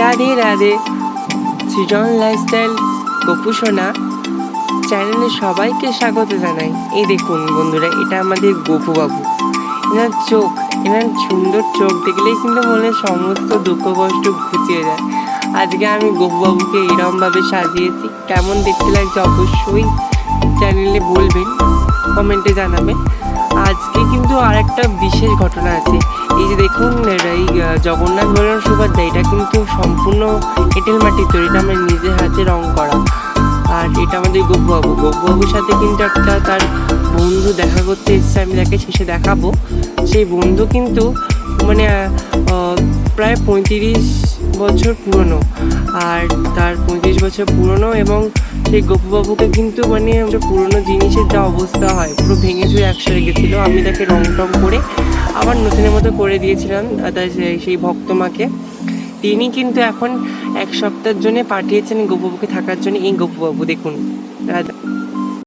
Radhe Radhe. Srijan lifestyle Gopusona চ্যানেলে সবাইকে স্বাগত জানাই। এই দেখুন বন্ধুরা, এটা আমাদের গোপু বাবু এনার চোখ, এনার সুন্দর চোখ দেখলেই কিন্তু মনে সমস্ত দুঃখ, কষ্ট ঘুচিয়ে যায়। আজকে আমি গোপু বাবুকে এরমভাবে সাজিয়েছি। কেমন দেখতে লাগছে অবশ্যই চ্যানেলে বলবেন কমেন্টে জানাবেন। আজকে কিন্তু আর একটা বিশেষ ঘটনা আছে। এই যে দেখুন, এই জগন্নাথ বলরাম সুভদ্রা, এটা কিন্তু সম্পূর্ণ এঁটেল মাটির তৈরি, এটা আমার নিজের হাতে রং করা। আর এটা আমাদের গপুবাবু। গপুবাবুর সাথে কিন্তু একটা তার বন্ধু দেখা করতে এসেছে, আমি তাকে শেষে দেখাবো। সেই বন্ধু কিন্তু মানে প্রায় পঁয়ত্রিশ বছর পুরনো। আর তার পঁয়ত্রিশ বছর পুরনো এবং সেই গপুবাবুকে কিন্তু মানে পুরনো জিনিসের যা অবস্থা হয়, পুরো ভেঙে চুরে একসাথে গেছিল আমি তাকে রং টং করে আবার নতুনের মতো করে দিয়েছিলাম তার সেই- ভক্তমাকে তিনি কিন্তু এখন এক সপ্তাহের জন্য পাঠিয়েছেন গোপুবাবুকে থাকার জন্য। এই গোপুবাবু দেখুন। রাধা